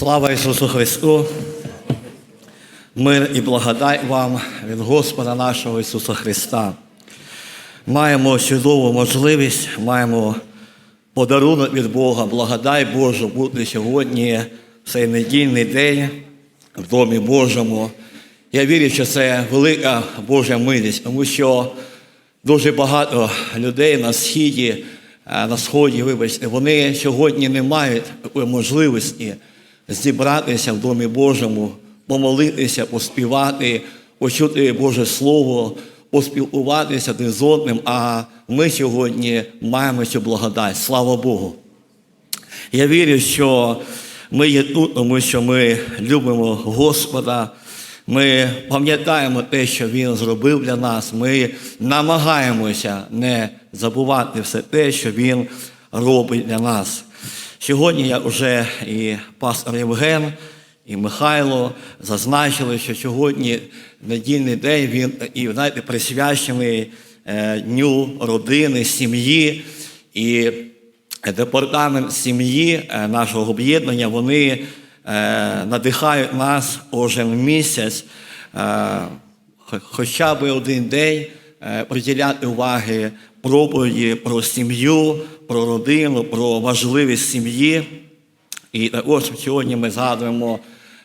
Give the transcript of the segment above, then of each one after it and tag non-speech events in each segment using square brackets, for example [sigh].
Слава Ісусу Христу! Мир і благодать вам від Господа нашого Ісуса Христа. Маємо чудову можливість, маємо подарунок від Бога, благодай Божу бути сьогодні цей недільний день в Домі Божому. Я вірю, що це велика Божа милість, тому що дуже багато людей на східі, е, на сході, вибачте, вони сьогодні не мають такої можливості зібратися в Домі Божому, помолитися, поспівати, почути Боже Слово, поспілкуватися один з одним. А ми сьогодні маємо цю благодать. Слава Богу. Я вірю, що ми є тут, тому що ми любимо Господа. Ми пам'ятаємо те, що Він зробив для нас. Ми намагаємося не забувати все те, що Він робить для нас. Сьогодні я вже і пастор Євген, і Михайло зазначили, що сьогодні недільний день він і знаєте, присвячений е, дню родини, сім'ї. І департамент сім'ї е, нашого об'єднання, вони е, надихають нас кожен місяць, хоча б один день приділяти уваги проповіді про сім'ю, про родину, про важливість сім'ї. І також сьогодні ми згадуємо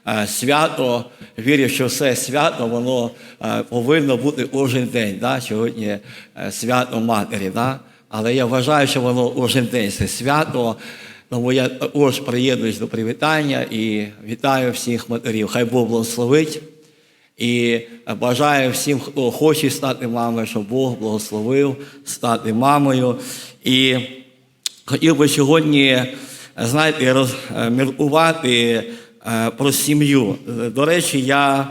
е, свято. Вірю, що все свято воно е, повинно бути кожен день. Да? Сьогодні е, свято матері. Да? Але я вважаю, що воно кожен день це свято. Тому я також приєднуюсь до привітання і вітаю всіх матерів. Хай Бог благословить. І бажаю всім, хто хоче стати мамою, щоб Бог благословив стати мамою. І хотів би сьогодні, знаєте, розміркувати е, про сім'ю. До речі, я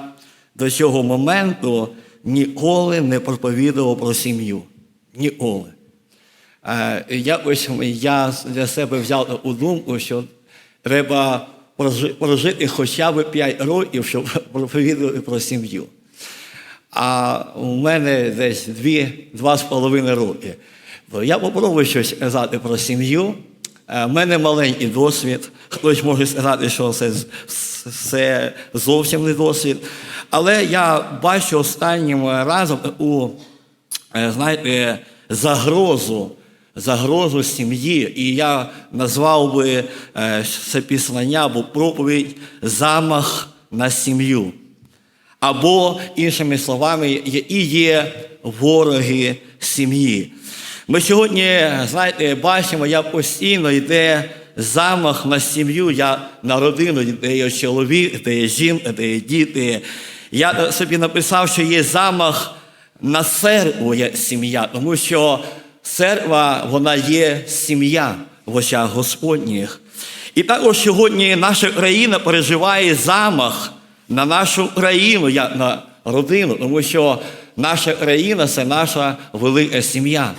до цього моменту ніколи не проповідував про сім'ю. Ніколи. Е, Якось я для себе взяв таку думку, що треба прожити хоча б 5 років, щоб [laughs] проповідувати про сім'ю. А у мене десь дві, два з половиною роки. То Я попробую щось сказати про сім'ю. Е, У мене маленький досвід. Хтось може сказати, що це, це зовсім не досвід. Але я бачу останнім разом таку, е, знаєте, загрозу, загрозу сім'ї. І я назвав би е, це післання або проповідь замах на сім'ю. Або, іншими словами, які є вороги сім'ї. Ми сьогодні, знаєте, бачимо, як постійно йде замах на сім'ю, я на родину, де є чоловік, де є жінка, де є діти. Я собі написав, що є замах на церкву є сім'я, тому що церква, вона є сім'я в очах Господніх. І також сьогодні наша країна переживає замах на нашу країну, як на родину, тому що наша країна це наша велика сім'я.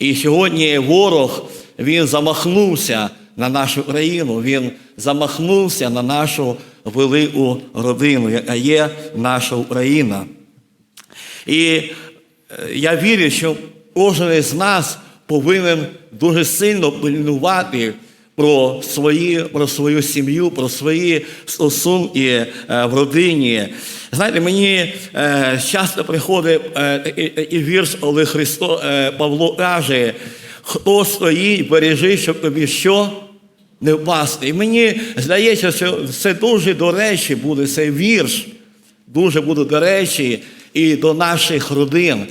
І сьогодні ворог він замахнувся на нашу країну, він замахнувся на нашу велику родину, яка є наша Україна. І е, я вірю, що кожен із нас повинен дуже сильно пильнувати про, свої, про свою сім'ю, про свої стосунки е, в родині. Знаєте, мені е, часто приходить е, такий вірш, коли Христо, Павло каже, хто стоїть, бережи, щоб тобі що? не впасти. І мені здається, що це дуже до речі буде цей вірш, дуже буде до речі і до наших родин.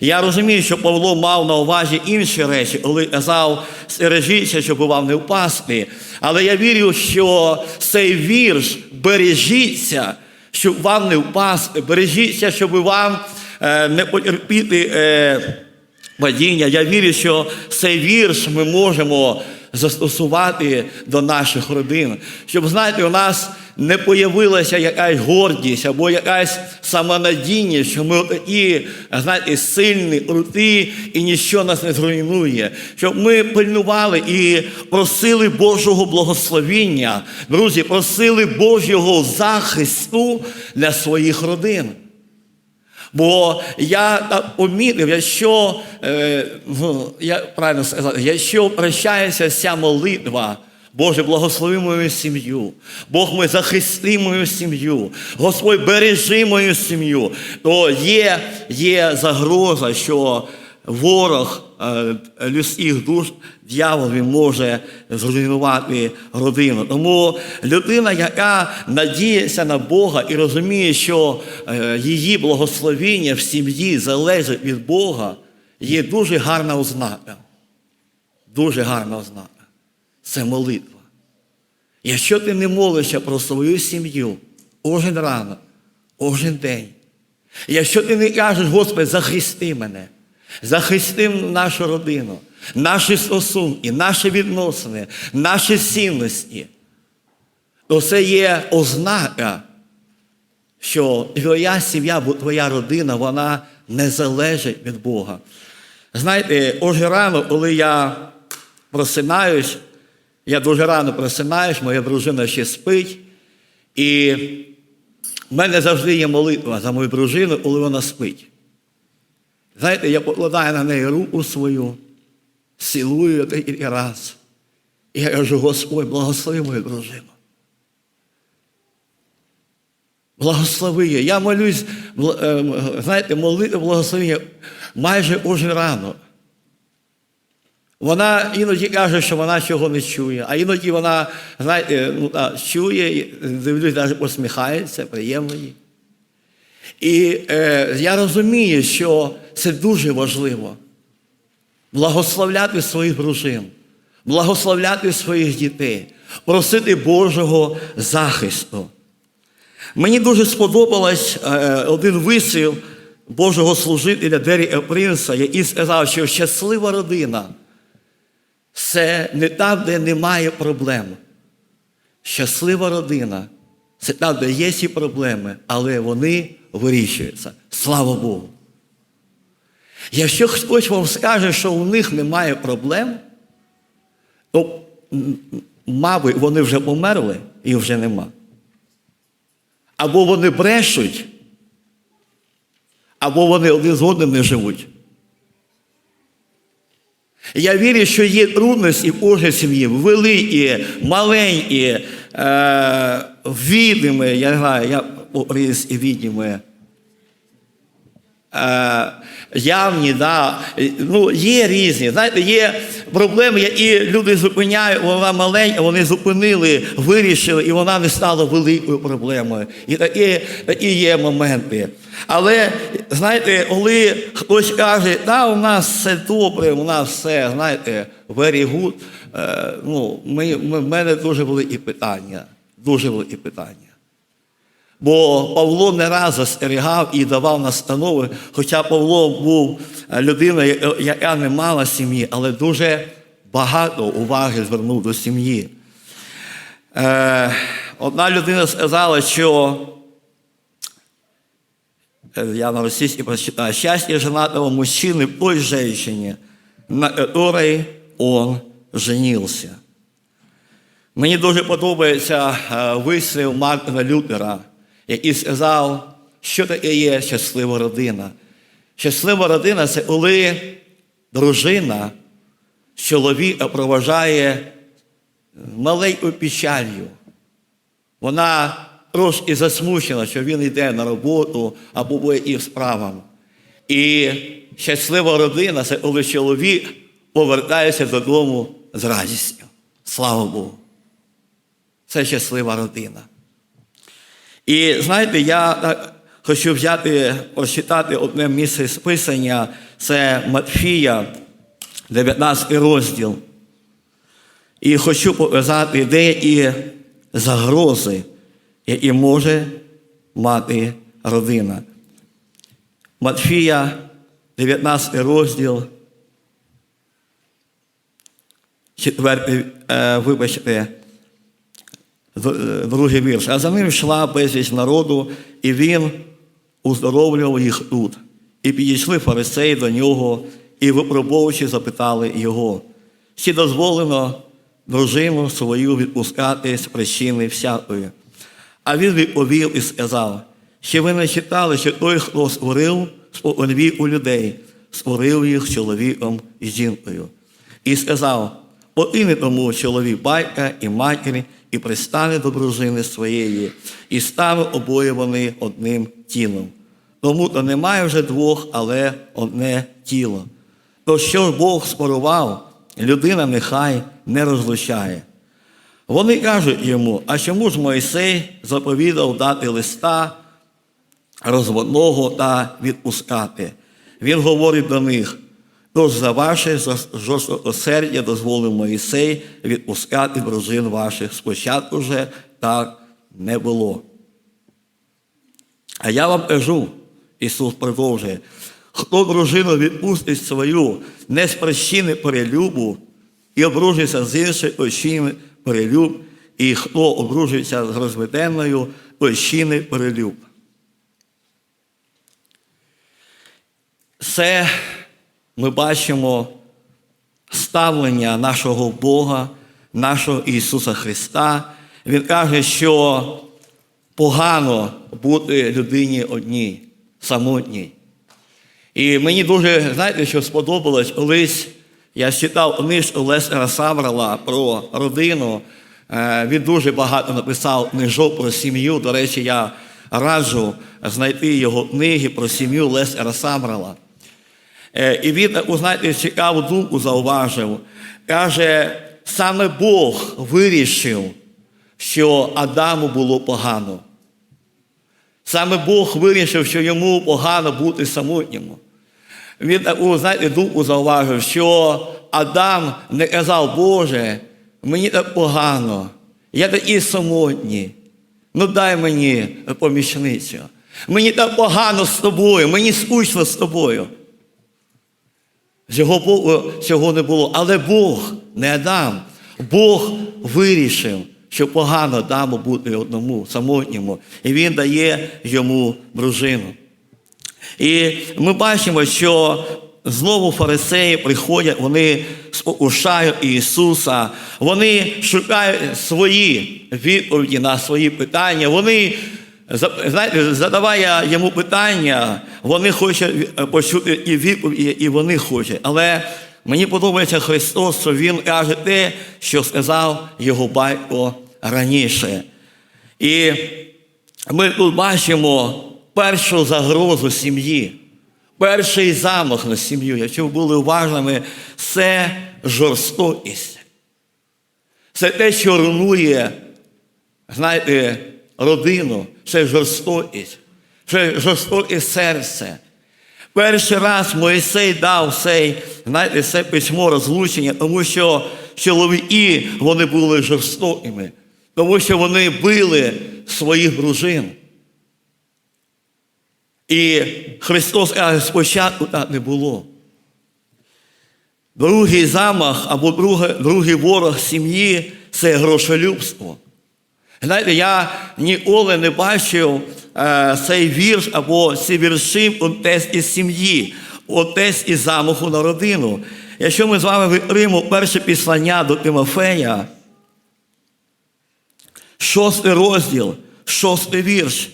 Я розумію, що Павло мав на увазі інші речі, коли казав, стережіться, щоб вам не впасти. Але я вірю, що цей вірш бережіться, щоб вам не впасти, бережіться, щоб вам е, не потерпіти. Е, падіння. Я вірю, що цей вірш ми можемо застосувати до наших родин, щоб, знаєте, у нас не появилася якась гордість або якась самонадійність, що ми такі, знаєте, сильні, круті, і ніщо нас не зруйнує. Щоб ми пильнували і просили Божого благословіння, друзі, просили Божого захисту для своїх родин. Бо я так помітив, якщо, е, я правильно сказав, якщо прощається ця молитва Боже, благослови мою сім'ю. Бог ми захисти мою сім'ю. Господь, бережи мою сім'ю. То є, є загроза, що ворог е, людських душ, дьявол, він може зруйнувати родину. Тому людина, яка надіється на Бога і розуміє, що е, її благословіння в сім'ї залежить від Бога, є дуже гарна ознака. Дуже гарна ознака. Це молитва. Якщо ти не молишся про свою сім'ю кожен ранок, кожен день, якщо ти не кажеш, Господи, захисти мене, захисти нашу родину, наші стосунки, наші відносини, наші цінності, то це є ознака, що твоя сім'я, бо твоя родина, вона не залежить від Бога. Знаєте, кожен рано, коли я просинаюсь, я дуже рано просинаюсь, моя дружина ще спить. І в мене завжди є молитва за мою дружину, коли вона спить. Знаєте, я покладаю на неї руку свою, цілую і раз. І я кажу, Господь, благослови мою дружину. Благослови її. Я молюсь, е, знаєте, молитва благословення майже кожен ранок. Вона іноді каже, що вона цього не чує, а іноді вона, знаєте, ну, так, чує, дивлюсь, навіть посміхається, приємно їй. І е, я розумію, що це дуже важливо. Благословляти своїх дружин, благословляти своїх дітей, просити Божого захисту. Мені дуже сподобалось е, один вислів Божого служителя Дері Епринса, який сказав, що щаслива родина це не там, де немає проблем. Щаслива родина це там, де є ці проблеми, але вони вирішуються. Слава Богу. Якщо хтось вам скаже, що у них немає проблем, то, мабуть, вони вже померли і вже нема. Або вони брешуть, або вони один з одним не живуть. Я вірю, що є трудності в сім'ї, великі, маленькі, е, відомі, я знаю, я і відомі. Е, явні, да. ну, є різні. Знаєте, є проблеми, які люди зупиняють, вона маленька, вони зупинили, вирішили, і вона не стала великою проблемою. І такі, такі є моменти. Але, знаєте, коли хтось каже, да, у нас все добре, у нас все, знаєте, very good, е, ну, ми, ми, в мене дуже великі питання. Дуже великі питання. Бо Павло не раз застерігав і давав настанови, хоча Павло був е, людиною, яка не мала сім'ї, але дуже багато уваги звернув до сім'ї. Е, одна людина сказала, що е, я на російській прочитаю, счастье женатого мужчины в той женщине, на которой он женился. Мені дуже подобається е, вислів Мартина Лютера, який сказав, що таке є щаслива родина. Щаслива родина це коли дружина чоловіка проважає маленькою печалью. Вона трошки засмучена, що він йде на роботу або по яким справам. І щаслива родина це коли чоловік повертається додому з радістю. Слава Богу. Це щаслива родина. І знаєте, я хочу взяти, прочитати одне місце списання, це Матфія, 19 розділ. І хочу показати деякі загрози, які може мати родина. Матфія, 19 розділ, четвертий, е, вибачте, е, другий вірш. А за ним йшла безліч народу, і він уздоровлював їх тут. І підійшли фарисеї до нього, і випробовуючи запитали його, чи дозволено дружину свою відпускати з причини всякої. А він відповів і сказав, що ви не читали, що той, хто створив споконвіку людей, створив їх чоловіком і жінкою. І сказав, Покине тому чоловік батька і матері, і пристане до дружини своєї, і стане обоє вони одним тілом. Тому то немає вже двох, але одне тіло. То що Бог спорував, людина нехай не розлучає. Вони кажуть йому, а чому ж Мойсей заповідав дати листа розводного та відпускати? Він говорить до них, тож за ваше жорстокосердя дозволив Моїсей відпускати дружин ваших. Спочатку вже так не було. А я вам кажу, Ісус продовжує, хто дружину відпустить свою не з причини перелюбу і обружується з іншою причини перелюб, і хто обружується з розведеною причини перелюб. Це ми бачимо ставлення нашого Бога, нашого Ісуса Христа. Він каже, що погано бути людині одній, самотній. І мені дуже, знаєте, що сподобалось, колись я читав книжку Лесера Саврала про родину. Е, Він дуже багато написав книжок про сім'ю. До речі, я раджу знайти його книги про сім'ю Лесера Саврала. Е, І він знаєте, цікаву думку зауважив. Каже, саме Бог вирішив, що Адаму було погано. Саме Бог вирішив, що йому погано бути самотнім. Він таку, знаєте, думку зауважив, що Адам не казав, Боже, мені так погано, я такий самотній. Ну дай мені помічницю. Мені так погано з тобою, мені скучно з тобою. Цього, цього не було. Але Бог, не Адам, Бог вирішив, що погано Адаму бути одному, самотньому. І він дає йому дружину. І ми бачимо, що знову фарисеї приходять, вони спокушають Ісуса, вони шукають свої відповіді на свої питання. Вони, задаває йому питання, вони хочуть почути і відповіді, і вони хочуть. Але мені подобається Христос, що Він каже те, що сказав його батько раніше. І ми тут бачимо першу загрозу сім'ї, перший замах на сім'ю, якщо ви були уважними, це жорстокість. Це те, що руйнує, знаєте, родину, це жорстокість, це жорстоке серце. Перший раз Моїсей дав цей, знаєте, це письмо розлучення, тому що чоловіки вони були жорстокими, тому що вони били своїх дружин. І Христос каже, спочатку так не було. Другий замах або другий, ворог сім'ї це грошолюбство. Знаєте, я ніколи не бачив е, цей вірш або ці вірші в контексті сім'ї, в контексті замаху на родину. Якщо ми з вами відкриємо перше післання до Тимофея, шостий розділ, шостий вірш.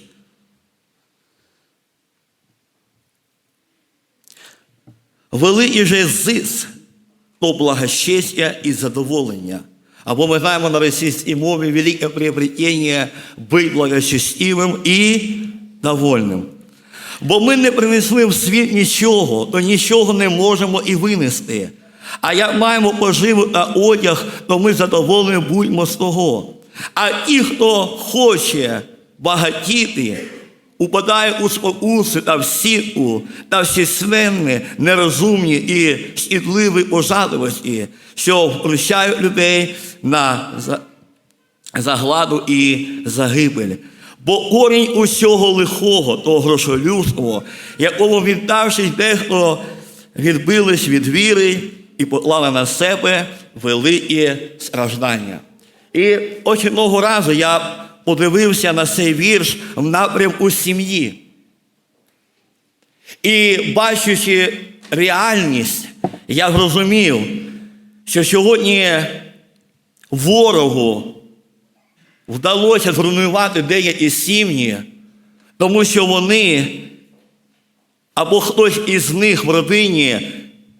Великий же зис, то благочестя і задоволення. Або ми знаємо на російській мові велике приобретення бути благочестивим і довольним. Бо ми не принесли в світ нічого, то нічого не можемо і винести. А як маємо поживу та одяг, то ми задоволені будьмо з того. А ті, хто хоче багатіти, упадає у спокуси та в сітку, та всісленні, нерозумні і шкідливі пожадливості, що вручають людей на загладу і загибель. Бо корінь усього лихого, того грошолюбства, якому віддавшись дехто відбились від віри і поклали на себе великі страждання. І ось одного разу я подивився на цей вірш в напрямку сім'ї. І бачучи реальність, я зрозумів, що сьогодні ворогу вдалося зруйнувати деякі сім'ї, тому що вони або хтось із них в родині,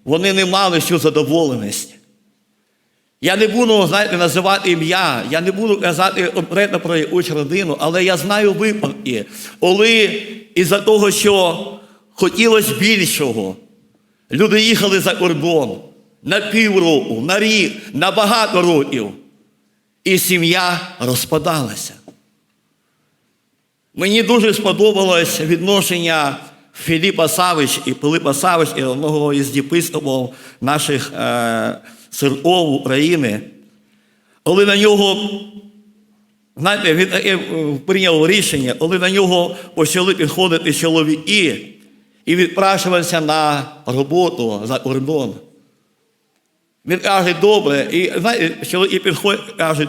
вони не мали цю задоволеність. Я не буду, знаєте, називати ім'я, я не буду казати конкретно про якусь родину, але я знаю випадки, коли із-за того, що хотілося більшого, люди їхали за кордон на півроку, на рік, на багато років, і сім'я розпадалася. Мені дуже сподобалось відношення Філіпа Савич і Пилипа Савич, і одного із єпископів наших е, церков України, коли на нього, знаєте, він е, прийняв рішення, коли на нього почали підходити чоловіки і відпрашувалися на роботу за кордон. Він каже, добре, і знаєте, чоловіки підходять кажуть,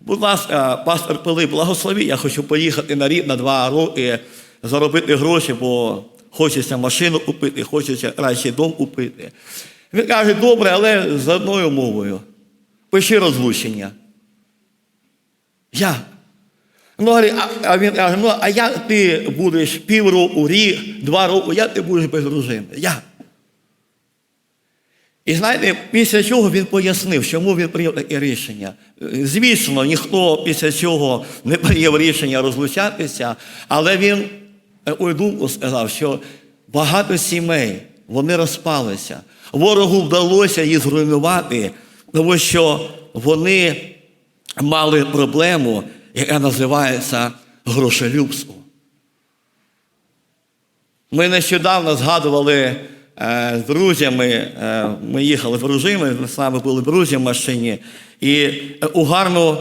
будь ласка, пастор Пилип, благослови, я хочу поїхати на рік на два роки, заробити гроші, бо хочеться машину купити, хочеться кращий дом купити. Він каже, добре, але з одною мовою. Пиши розлучення. Як? Ну, а, він каже, ну а як ти будеш півроку, рік, два роки, як ти будеш без дружини? Як? І знаєте, після чого він пояснив, чому він прийняв таке рішення. Звісно, ніхто після цього не прийняв рішення розлучатися, але він е, ой, думку сказав, що багато сімей вони розпалися. Ворогу вдалося їх зруйнувати, тому що вони мали проблему, яка називається грошелюбство. Ми нещодавно згадували е, з друзями, е, ми їхали з дружиною, ми з нами були друзі в машині, і е, у гарну,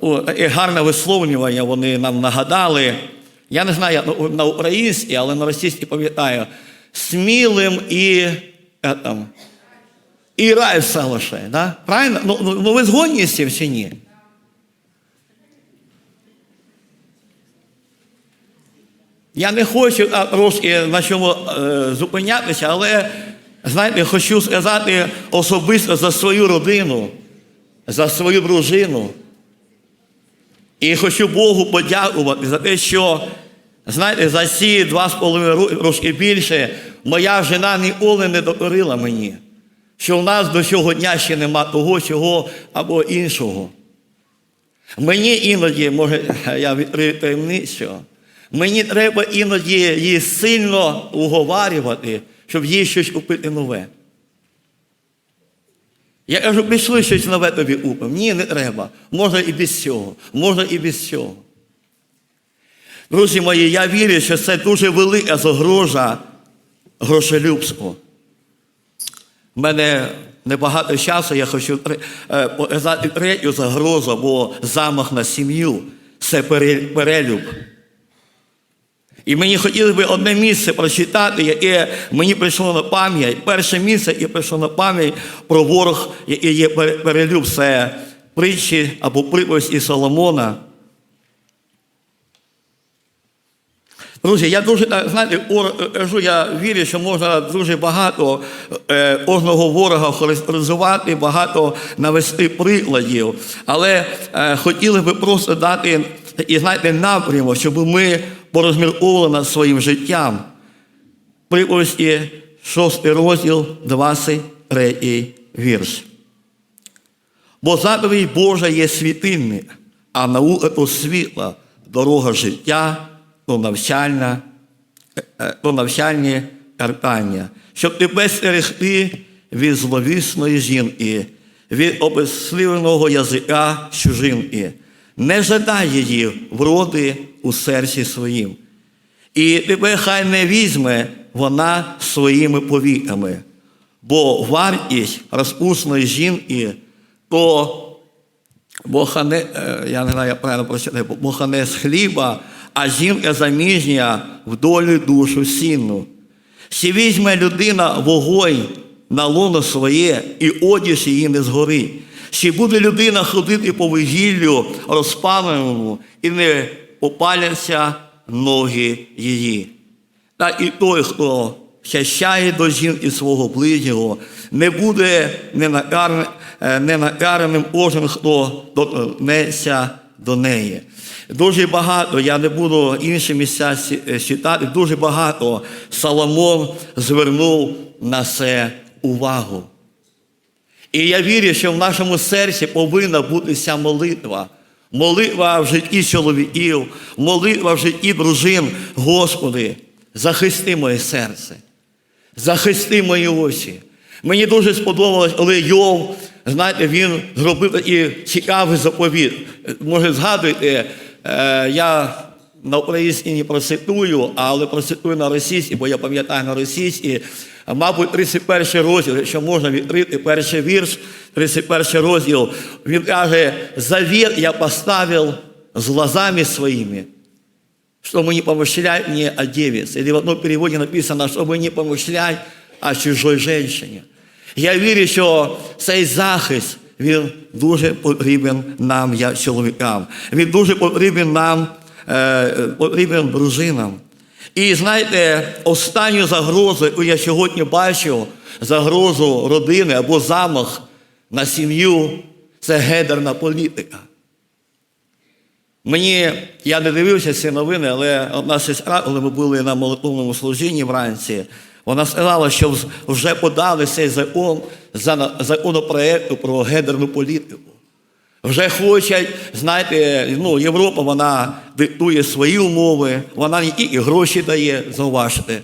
у, гарне висловлювання вони нам нагадали. Я не знаю, на- на українській, але на російській пам'ятаю, смілим і, там, і рай селише. Да? Правильно? Ну, ну, ну ви згодні з цим чи? Я не хочу трошки на чому е, зупинятися, але знаєте, хочу сказати особисто за свою родину, за свою дружину. І хочу Богу подякувати за те, що, знаєте, за ці два з половиною роки, більше, моя жена ніколи не докорила мені, що в нас до цього дня ще нема того, чого або іншого. Мені іноді, може, [laughs] я відкрию таємницю, мені треба іноді її сильно уговарювати, щоб їй щось купити нове. Я кажу, пішли щось нове тобі купимо. Ні, не треба. Можна і без цього. Можна і без цього. Друзі мої, я вірю, що це дуже велика загрожа грошелюбству. У мене небагато часу, я хочу е, показати третю загрозу, або замах на сім'ю це перелюб. І мені хотілося б одне місце прочитати, яке мені прийшло на пам'ять. Перше місце, яке прийшло на пам'ять про ворог, який є перелюб, це притчі або приповісті Соломона. Друзі, я дуже, е, знаєте, кажу, я вірю, що можна дуже багато е, кожного ворога характеризувати, багато навести прикладів. Але е, хотіли би просто дати і знаєте, напрямок, щоб ми порозмірковували над своїм життям. Приповісті 6 розділ, 23 вірш. Бо заповідь Божа є світильник, а наука то світла, дорога життя, то навчальна, е, е, навчальні картання, щоб тебе стерегти від зловісної жінки, від обезсливленого язика чужинки. Не жадай її вроди у серці своїм. І тебе хай не візьме вона своїми повіками, бо вартість розпусної жінки, то Бога не, е, я не знаю, як правильно прочитати, Бога не з хліба, а жінка заміжня в долю душу сінну. Чи візьме людина вогонь на лоно своє, і одіж її не згорить. Чи буде людина ходити по вугіллю розпаленому і не опаляться ноги її. Та і той, хто щащає до жінки свого ближнього, не буде ненакар- е, кожен, хто доторкнеться до неї. Дуже багато, я не буду інші місця е, читати, дуже багато Соломон звернув на це увагу. І я вірю, що в нашому серці повинна бути ця молитва. Молитва в житті чоловіків, молитва в житті дружин. Господи, захисти моє серце, захисти мої очі. Мені дуже сподобалось, але Йов, знаєте, він зробив такий цікавий заповіт. Може, згадуєте, е, я на українській не процитую, але процитую на російській, бо я пам'ятаю на російській. Мабуть, 31 розділ, якщо можна відкрити перший вірш, 31 розділ, він каже, завет я поставив з глазами своїми, чтобы не помышлять мне о девице. Или в одном переводе написано, чтобы не помышлять о чужой женщині. Я вірю, що цей захист, він дуже потрібен нам, як чоловікам. Він дуже потрібен нам, е, потрібен дружинам. І знаєте, останню загрозу, яку я сьогодні бачу, загрозу родини або замах на сім'ю, це гендерна політика. Мені я не дивився ці новини, але одна сестра, коли ми були на молитовному служінні вранці, вона сказала, що вже подали цей закон за законопроекту про гендерну політику. Вже хочуть, знаєте, ну, Європа вона диктує свої умови, вона не тільки гроші дає, зауважте,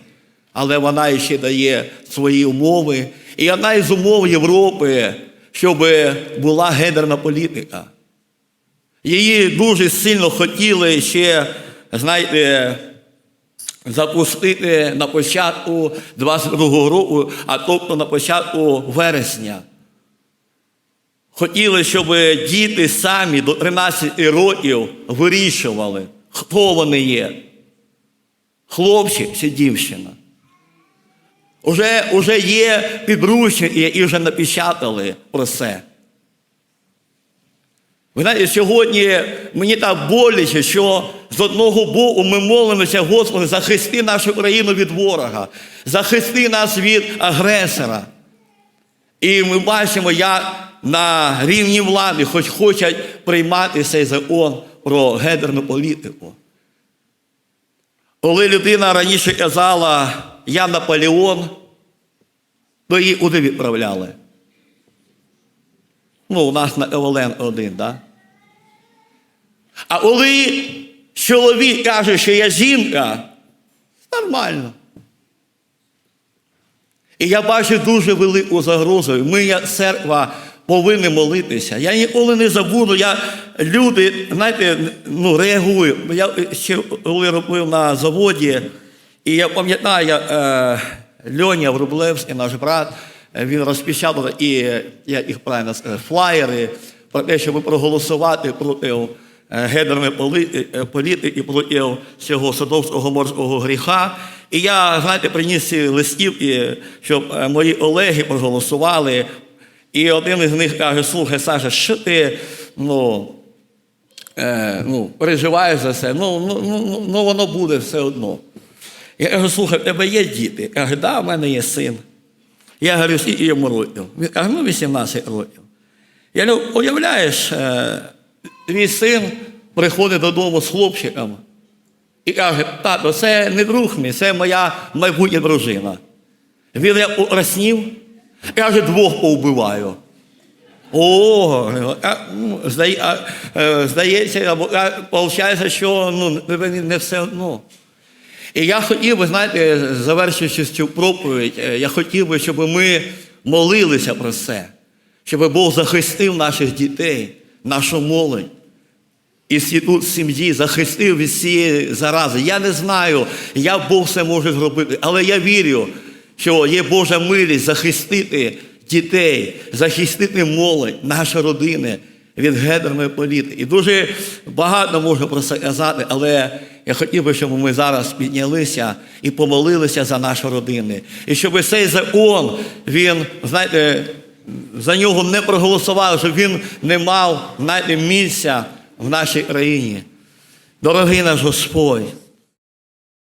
але вона ще дає свої умови. І одна із умов Європи, щоб була гендерна політика. Її дуже сильно хотіли ще, знаєте, запустити на початку 22-го року, а тобто на початку вересня. Хотіли, щоб діти самі до 13 років вирішували, хто вони є. Хлопчик чи дівчина. Уже, уже є підручники, які вже напечатали про це. Ви знаєте, сьогодні мені так боляче, що з одного боку ми молимося, Господи, захисти нашу країну від ворога, захисти нас від агресора. І ми бачимо, як на рівні влади хоч хочуть приймати цей закон про гендерну політику. Коли людина раніше казала, я Наполеон, то її куди відправляли? Ну, у нас на Еволен один, так? Да? А коли чоловік каже, що я жінка, нормально. І я бачу дуже велику загрозу. Ми, як церква, повинні молитися. Я ніколи не забуду, я люди, знаєте, ну, реагують. Я ще коли робив на заводі, і я пам'ятаю, е, Льоня Врублевський, наш брат, е, він розпечатав і я їх правильно сказав, флаєри про те, щоб проголосувати проти е, гендерної поли- е, політики, проти цього садовського морського гріха. І я, знаєте, приніс листівки, щоб е, мої колеги проголосували. І один із них каже: слухай, Саша, що ти ну, е, ну, переживаєш за це? Ну, ну, ну, ну воно буде все одно. Я кажу, слухай, в тебе є діти? Каже, да, в мене є син. Я говорю, скільки йому років? Він каже, ну 18 років. Я говорю, уявляєш, е, твій син приходить додому з хлопчиком і каже, тато, це не друг мій, це моя майбутня дружина. Він як ураснів, каже, двох повбиваю. О, а, ну, здає- е, здається, виходить, що ну, не не все одно. І я хотів би, знаєте, завершуючи цю проповідь, е, я хотів би, щоб ми молилися про це, щоб Бог захистив наших дітей, нашу молодь. Інститут сім'ї захистив від цієї зарази. Я не знаю, як Бог це може зробити, але я вірю, що є Божа милість захистити дітей, захистити молодь, наші родини від гендерної політики. І дуже багато можна про це казати, але я хотів би, щоб ми зараз піднялися і помолилися за наші родини. І щоб цей закон, він, знаєте, за нього не проголосували, щоб він не мав знаєте, місця в нашій країні. Дорогий наш Господь,